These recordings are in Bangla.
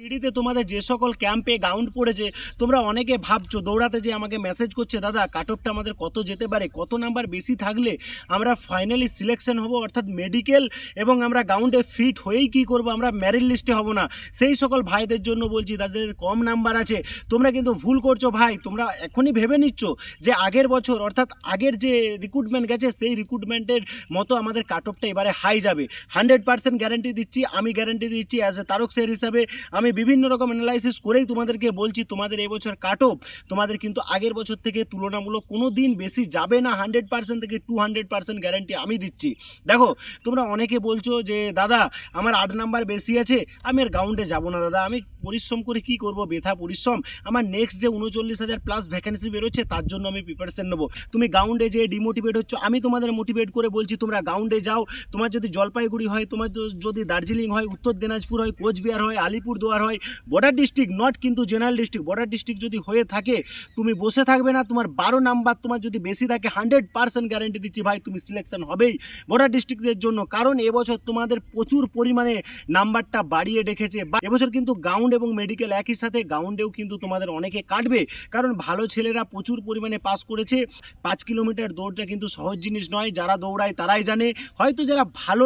সিডিতে তোমাদের যে সকল ক্যাম্পে গাউন্ড পড়েছে, তোমরা অনেকে ভাবছ, দৌড়াতে যে আমাকে মেসেজ করছে, দাদা কাটঅফটা আমাদের কত যেতে পারে? কত নাম্বার বেশি থাকলে আমরা ফাইনালি সিলেকশন হব, অর্থাৎ মেডিকেল এবং আমরা গাউন্ডে ফিট হয়েই কি করব? আমরা ম্যারিট লিস্টে হব না। সেই সকল ভাইদের জন্য বলছি, তাদের কম নাম্বার আছে। তোমরা কিন্তু ভুল করছ ভাই। তোমরা এখনই ভেবে নিচ্ছ যে আগের বছর, অর্থাৎ আগের যে রিক্রুটমেন্ট গেছে, সেই রিক্রুটমেন্টের মতো আমাদের কাটঅফটা এবারে হাই যাবে। হান্ড্রেড পার্সেন্ট গ্যারান্টি দিচ্ছি, আমি গ্যারান্টি দিচ্ছি অ্যাজ এ তারক স্যার হিসাবে আমি বিভিন্ন রকম অ্যানালাইসিস করেই তোমাদেরকে বলছি, তোমাদের এই বছর কাট অফ তোমাদের কিন্তু আগের বছর থেকে তুলনামূলক কোনো দিন বেশি যাবে না হান্ড্রেড পার্সেন্ট থেকে টু হান্ড্রেড পার্সেন্ট গ্যারান্টি আমি দিচ্ছি। দেখো, তোমরা অনেকে বলছো যে, দাদা, আমার আট নাম্বার বেশি আছে, আমি আর গ্রাউন্ডে যাব না, দাদা। আমি পরিশ্রম করে কি করব? বেথা পরিশ্রম। আমার নেক্সট যে উনচল্লিশ হাজার প্লাস ভ্যাকেন্সি বেরোচ্ছে, তার জন্য আমি প্রিপারেশন নেব। তুমি গ্রাউন্ডে যে ডিমোটিভেট হচ্ছ, আমি তোমাদের মোটিভেট করে বলছি, তোমরা গ্রাউন্ডে যাও। তোমার যদি জলপাইগুড়ি হয়, তোমার যদি দার্জিলিং হয়, উত্তর দিনাজপুর হয়, কোচবিহার হয়, আলিপুরদুয়ার হয়। বর্ডার ডিস্ট্রিক্ট নট কিন্তু জেনারেল ডিস্ট্রিক্ট বর্ডার ডিস্ট্রিক্ট যদি হয়ে থাকে, তুমি বসে থাকবে না, তোমার বারো নাম্বার তোমার যদি বেশি থাকে হান্ড্রেড পার্সেন্ট গ্যারেন্টি দিচ্ছি ভাই, তুমি সিলেকশন হবেই। বর্ডার ডিস্ট্রিক্টের জন্য, কারণ এবছর তোমাদের প্রচুর পরিমাণে নাম্বারটা বাড়িয়ে রেখেছে। বা এবছর কিন্তু গাউন্ড এবং মেডিকেল একই সাথে গাউন্ডেও কিন্তু তোমাদের অনেকে কাটবে। কারণ ভালো ছেলেরা প্রচুর পরিমাণে পাস করেছে। পাঁচ কিলোমিটার দৌড়টা কিন্তু সহজ জিনিস নয়, যারা দৌড়ায় তারাই জানে। হয়তো যারা ভালো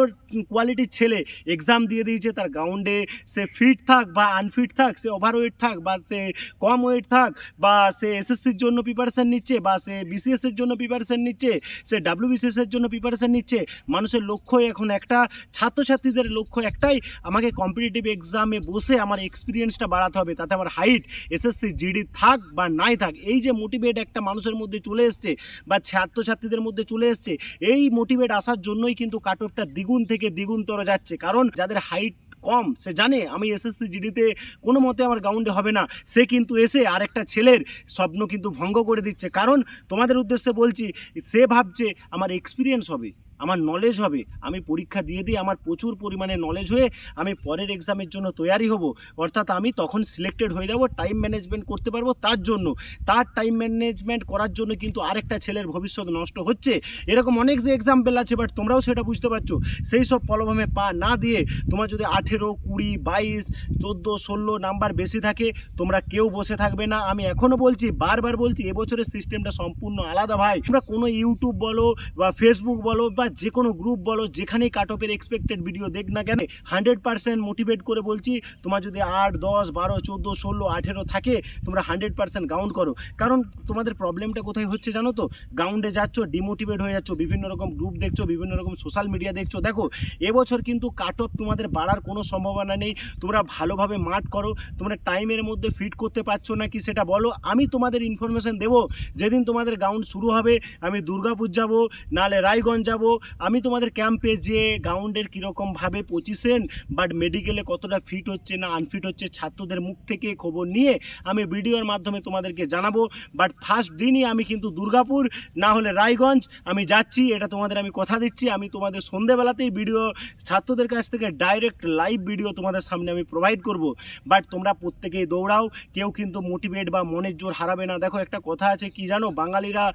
কোয়ালিটির ছেলে এক্সাম দিয়ে দিয়েছে, তার গ্রাউন্ডে সে ফিট থাক বা আনফিট থাক, সে ওভার ওয়েট থাক, বা সে কম ওয়েট থাক, বা সে এসএসসির জন্য প্রিপারেশান নিচ্ছে, বা সে বিসিএস এর জন্য প্রিপারেশান নিচ্ছে, সে ডাব্লিউবিসিএস এর জন্য প্রিপারেশান নিচ্ছে, মানুষের লক্ষ্য এখন একটা, ছাত্রছাত্রীদের লক্ষ্য একটাই, আমাকে কম্পিটিটিভ এক্সামে বসে আমার এক্সপিরিয়েন্সটা বাড়াতে হবে, তাতে আমার হাইট এসএসসি জিডি থাক বা নাই থাক, এই যে মোটিভেট একটা মানুষের মধ্যে চলে এসছে, বা ছাত্রছাত্রীদের মধ্যে চলে এসছে, এই মোটিভেট আসার জন্যই কিন্তু কাট অফটা দ্বিগুণ থেকে দ্বিগুণতর যাচ্ছে, কারণ যাদের হাইট কম। সে জানে, আমি এসএসসি জিডিতে কোনো মতে আমার গ্রাউন্ডে হবে না। সে কিন্তু এসে আরেকটা ছেলের স্বপ্ন কিন্তু ভঙ্গ করে দিচ্ছে। কারণ তোমাদের উদ্দেশ্যে বলছি, সে ভাবছে আমার এক্সপিরিয়েন্স হবে। আমার নলেজ হবে। আমি পরীক্ষা দিয়ে দিয়ে আমার প্রচুর পরিমাণে নলেজ হয়ে আমি পরের এক্সামের জন্য তৈরি হব। অর্থাৎ আমি তখন সিলেক্টেড হয়ে যাব টাইম ম্যানেজমেন্ট করতে পারব তার জন্য। তার টাইম ম্যানেজমেন্ট করার জন্য কিন্তু আরেকটা ছেলের ভবিষ্যৎ নষ্ট হচ্ছে। এরকম অনেক যে এক্সাম্পল আছে বাট তোমরাও সেটা বুঝতে পারছ। সেই সব প্রলোভনে পা না দিয়ে তোমার যদি আঠেরো, কুড়ি, বাইশ, চোদ্দ, ষোলো নাম্বার বেশি থাকে, তোমরা কেউ বসে থাকবে না। আমি এখনও বলছি, বারবার বলছি, এবছরের সিস্টেমটা সম্পূর্ণ আলাদা ভাই। তোমরা কোনো ইউটিউব বলো বা ফেসবুক বলো বা যে কোনো গ্রুপ বলো, যেখানেই কাট অফের এক্সপেক্টেড ভিডিও দেখ না কেন হান্ড্রেড পার্সেন্ট মোটিভেট করে বলছি, তোমার যদি আট, দশ, বারো, চোদ্দ, ষোলো, আঠেরো থাকে, তোমরা হান্ড্রেড পার্সেন্ট গাউন্ড করো। কারণ তোমাদের প্রবলেমটা কোথায় হচ্ছে জানো তো? গাউন্ডে যাচ্ছ ডিমোটিভেট হয়ে যাচ্ছ, বিভিন্ন রকম গ্রুপ দেখছ, বিভিন্ন রকম সোশ্যাল মিডিয়া দেখছ। দেখো, এবছর কিন্তু কাট অফ তোমাদের বাড়ার কোনো সম্ভাবনা নেই। তোমরা ভালোভাবে মাঠ করো, তোমরা টাইমের মধ্যে ফিট করতে পারছ নাকি সেটা বলো। আমি তোমাদের ইনফরমেশন দেবো, যেদিন তোমাদের গাউন্ড শুরু হবে, আমি দুর্গাপুর যাব, নালে রায়গঞ্জ যাব আমি তোমাদের ক্যাম্পে যে গ্রাউন্ডের কীরকমভাবে পজিশন বাট মেডিকেলে কতটা ফিট হচ্ছে না আনফিট হচ্ছে ছাত্রদের মুখ থেকে খবর নিয়ে আমি ভিডিওর মাধ্যমে তোমাদেরকে জানাব। বাট ফার্স্ট দিনই আমি কিন্তু দুর্গাপুর, না হলে রায়গঞ্জ, আমি যাচ্ছি, এটা তোমাদের আমি কথা দিচ্ছি। আমি তোমাদের সন্ধেবেলাতেই ভিডিও ছাত্রদের কাছ থেকে ডাইরেক্ট লাইভ ভিডিও তোমাদের সামনে আমি প্রোভাইড করব। বাট তোমরা প্রত্যেকেই দৌড়াও, কেউ কিন্তু মোটিভেট বা মনের জোর হারাবে না। দেখো একটা কথা আছে কি জানো? বাঙালিরা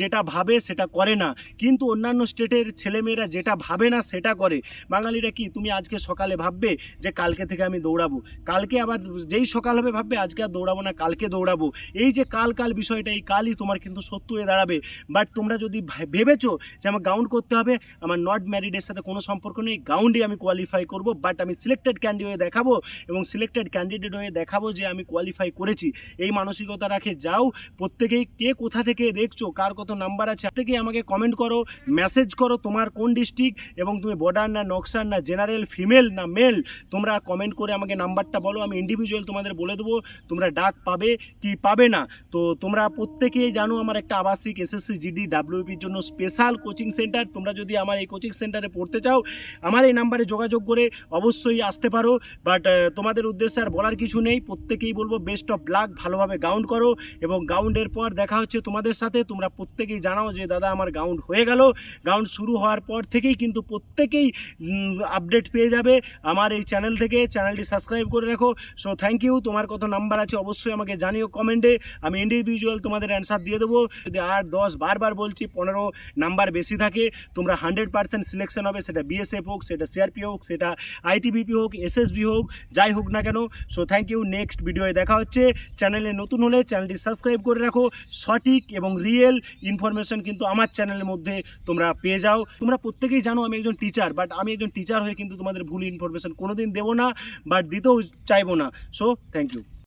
যেটা ভাবে সেটা করে না। কিন্তু অন্যান্য স্টেটের ছেলেমেয়েরা যেটা ভাবে না সেটা করে। বাঙালিরা কি, তুমি আজকে সকালে ভাববে যে কালকে থেকে আমি দৌড়াবো? কালকে আবার যেই সকাল হবে ভাববে, আজকে আর দৌড়াবো না, কালকে দৌড়াবো। এই যে কাল কাল বিষয়টা, এই কালই তোমার কিন্তু সত্য হয়ে দাঁড়াবে। বাট তোমরা যদি ভেবেছো যে আমার গাউন্ড করতে হবে, আমার নট ম্যারিডের সাথে কোনো সম্পর্ক নেই গাউন্ডে আমি কোয়ালিফাই করব, বাট আমি সিলেক্টেড ক্যান্ডিডেট হয়ে দেখাবো এবং সিলেক্টেড ক্যান্ডিডেট হয়ে দেখাবো যে আমি কোয়ালিফাই করেছি। এই মানসিকতা রাখে, যাও, প্রত্যেকেই কে কোথা থেকে দেখছ, কার কত নাম্বার আছে, প্রত্যেকেই আমাকে কমেন্ট করো মেসেজ করো তোমার কোন ডিস্ট্রিক্ট এবং তুমি বর্ডার না, নকশার না জেনারেল ফিমেল না মেল তোমরা কমেন্ট করে আমাকে নাম্বারটা বলো, আমি ইন্ডিভিজুয়াল তোমাদের বলে দেবো, তোমরা ডাক পাবে কি পাবে না। তো তোমরা প্রত্যেকেই জানো আমার একটা আবাসিক এসএসসি জিডি ডাব্লিউপির জন্য স্পেশাল কোচিং সেন্টার তোমরা যদি আমার এই কোচিং সেন্টারে পড়তে চাও, আমার এই নাম্বারে যোগাযোগ করে অবশ্যই আসতে পারো। বাট তোমাদের উদ্দেশ্যে আর বলার কিছু নেই, প্রত্যেকেই বলব বেস্ট অফ লাক ভালোভাবে গাউন্ড করো এবং গাউন্ডের পর দেখা হচ্ছে তোমাদের সাথে, তোমরা প্রত্যেকেই জানাও যে, দাদা, আমার গাউন্ড হয়ে গেল। রাউন্ড শুরু হওয়ার পর থেকেই কিন্তু প্রত্যেকেই আপডেট পেয়ে যাবে। আমার এই চ্যানেল থেকে চ্যানেলটি সাবস্ক্রাইব করে রাখো। সো থ্যাংক ইউ তোমার কত নাম্বার আছে অবশ্যই আমাকে জানিও কমেন্টে আমি ইন্ডিভিজুয়াল তোমাদের অ্যান্সার দিয়ে দেবো। যদি আট দশ বারবার বলছি, পনেরো নাম্বার বেশি থাকে, তোমরা হান্ড্রেড পার্সেন্ট সিলেকশন হবে। সেটা বিএসএফ হোক, সেটা সিআরপি হোক, সেটা আইটিবিপি হোক এসএসবি হোক, যাই হোক না কেন। সো থ্যাংক ইউ নেক্সট ভিডিওয়ে দেখা হচ্ছে। চ্যানেলে নতুন হলে চ্যানেলটি সাবস্ক্রাইব করে রাখো। সঠিক এবং রিয়েল ইনফরমেশন কিন্তু আমার চ্যানেলের মধ্যে তোমরা পেয়ে যাও। তোমরা প্রত্যেকেই জানো আমি একজন টিচার বাট আমি একজন টিচার হয়ে কিন্তু তোমাদের ভুল ইনফরমেশন কোনোদিন দেবো না বাট দিতেও চাইব না। So thank you